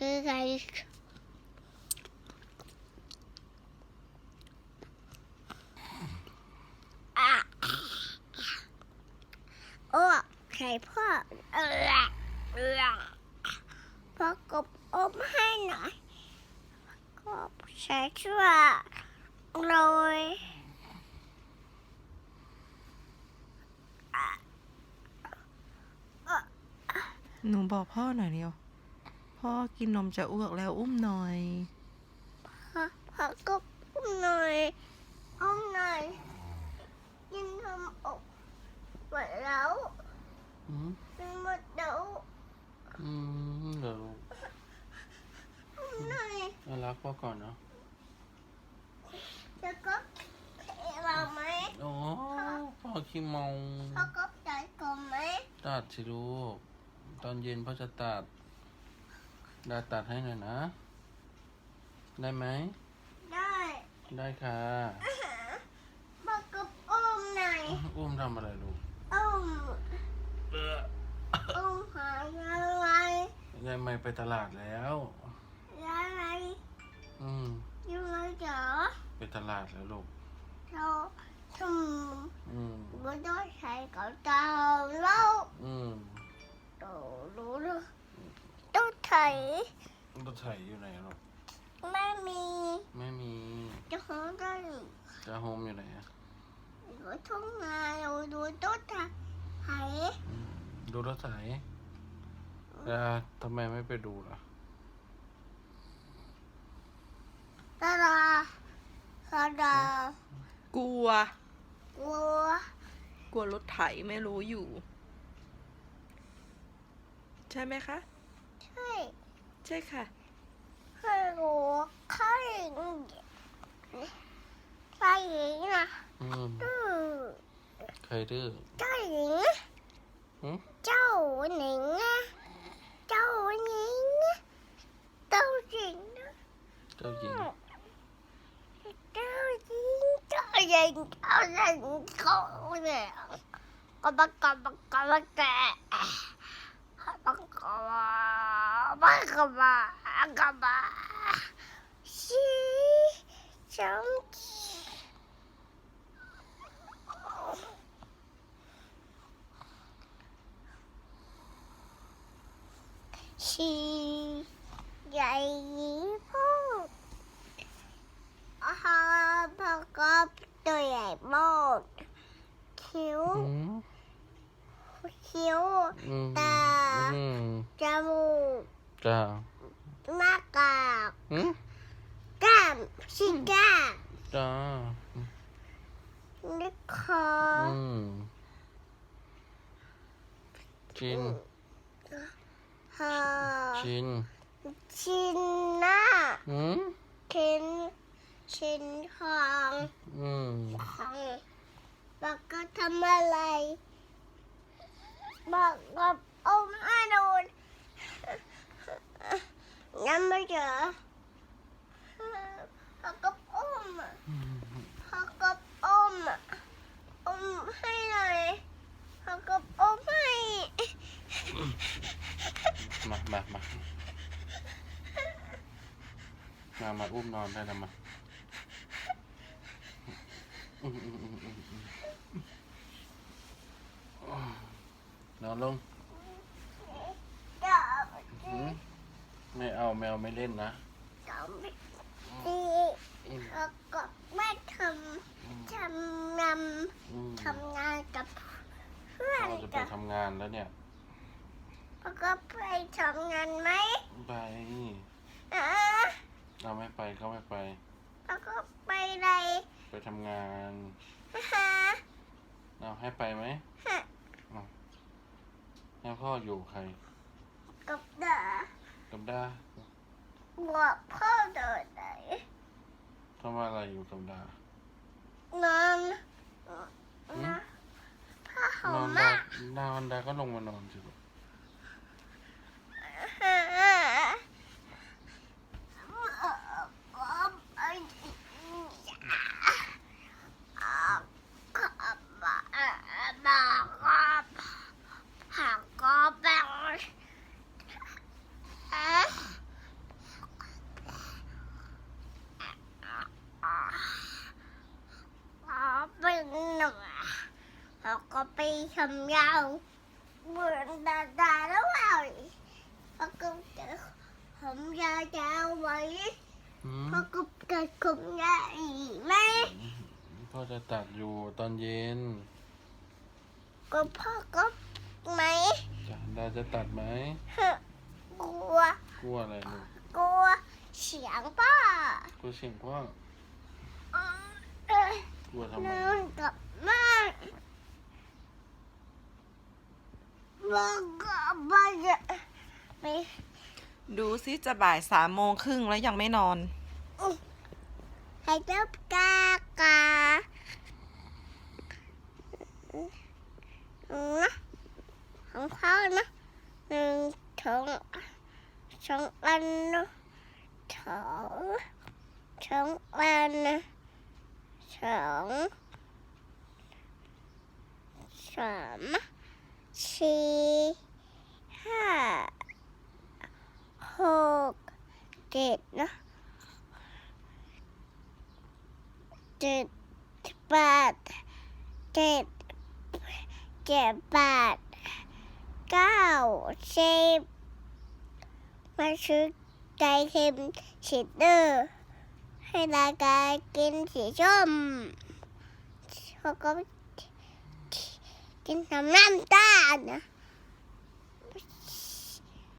อะไรอะโอ้ใครพ่อเออเออพ่อกบอมให้หน่อยกบใช้ชั่วโรยหนูบอกพ่อหน่อยเดียว พ่อกินนมจะอ้วกแล้วอุ้มหน่อยพ่อพ่อกบอุ้มหน่อยอุ้มหน่อยกินนมอกหมดแล้วอืมกินหมดแล้วอืมเดี๋ยวลูกอุ้มหน่อยเอารักพ่อก่อนเนาะจะก็เทเราไหมโอ้พ่อขี้เมาพ่อกบใจกลมไหมตัดสิลูกตอนเย็นพ่อจะตัด ได้ตัดให้หน่อยนะ ได้ไหม ได้ได้ค่ะ อาหารพ่อกบอุ้มหน่อยอุ้มทำอะไรลูกอุ้มอุ้มหายังไงยายไม่ไปตลาดแล้วยังไงอืม ยังไงเหรอไปตลาดแล้วลูกเราทอืมำไม่ต้องใช้กับเตาแต้องไถรถไถอยู่ไหนลูกไม่มีไม่มีจะห้องได้จะโฮมอยู่ไหนอะหรือทุ่งนาเราดูต้นไถอืมดูรถไถแล้วทำไมไม่ไปดูล่ะตาดาตาดากลัว กลัว กลัวรถไถไม่รู้อยู่ ใช่ไหมคะ ใช่ใช่ค่ะให้รู้ใครใครหญิงนะอืมอืมใครดื้อเจ้าหญิงหืมเจ้าหญิงนะเจ้าหญิงนะเจ้าหญิงนะเจ้าหญิงเจ้าหญิงเจ้าหญิงเจ้าหญิงเขาเนี่ยก็บักก็บักก็บักแก บักก็บักก็บักก็บักชีจังชีใหญ่พูดอาหารผักกบตัวใหญ่มาก คิ้วอืมคิ้วอืมตาอืมจมูกจ้าหน้ากากอืมแก้มชิก้ามจ้านิ้วคออืมชินหอชินชินหน้าอืมชินชินของอืม ของบอกก็ทำอะไร บอกกับอมอาโดนนั่นไม่เจอพอกับอมพอกับอมอะอมให้หน่อยพอกับอมให้มามามามามาอุ้มนอนได้แล้วมาอืมอืมน อนลงจับอืมไม่เอาแมวไม่เล่นนะจับตีอืมแล้วก็ไม่ทำทำนอืมำทำงานกับเพื่อนเราจะไปจ้ะทำงานแล้วเนี่ย แล้วก็ไปทำงานไหมไปอ่าเราไม่ไปก็ไม่ไป แล้วก็ไปไหนไปทำงานฮะเอาให้ไปไหม ฮะ ให้พ่ออยู่ใคร กับเดากับด้าบอกพ่อเดินไหนทำอะไรอยู่กับดานอนนะผ้าหอนอมนมาดาก ดาวันดาก็ลงมานอนสิลูก ฮะผักก็แบ่ง ทำยาวเหมือนดาดาแล้วเปล่าพ่อก็เจอผมยาวยาวไว้หืมพ่อก็เกิดผมยาวอีกไหมพ่อจะตัดอยู่ตอนเย็นก็พ่อก็ไหมจ้ะดาจะตัดไหมกลัว กลัวอะไรลูกกลัวเสียงป้ากลัวเสียงพ่อเอ้ยกลัวทำไม นอนกลับบ้าน บอกกลับบ้านจะไปดูสิจะบ่ายสามโมงครึ่งแล้วยังไม่นอน ให้เจ้ากากานะของพ่อนะหนึ่งสองสองอันนะสองสองอันนะสองสาม สี่ห้าหกเจ็ดนะเจ็ดแปดเจ็ดเจ็ดแปดเก้าสิบมาซื้อไก่เค็มสีเดอร์ให้รายการกินสีส้มแล้วก็ กินน้ำน้ำตาลนะ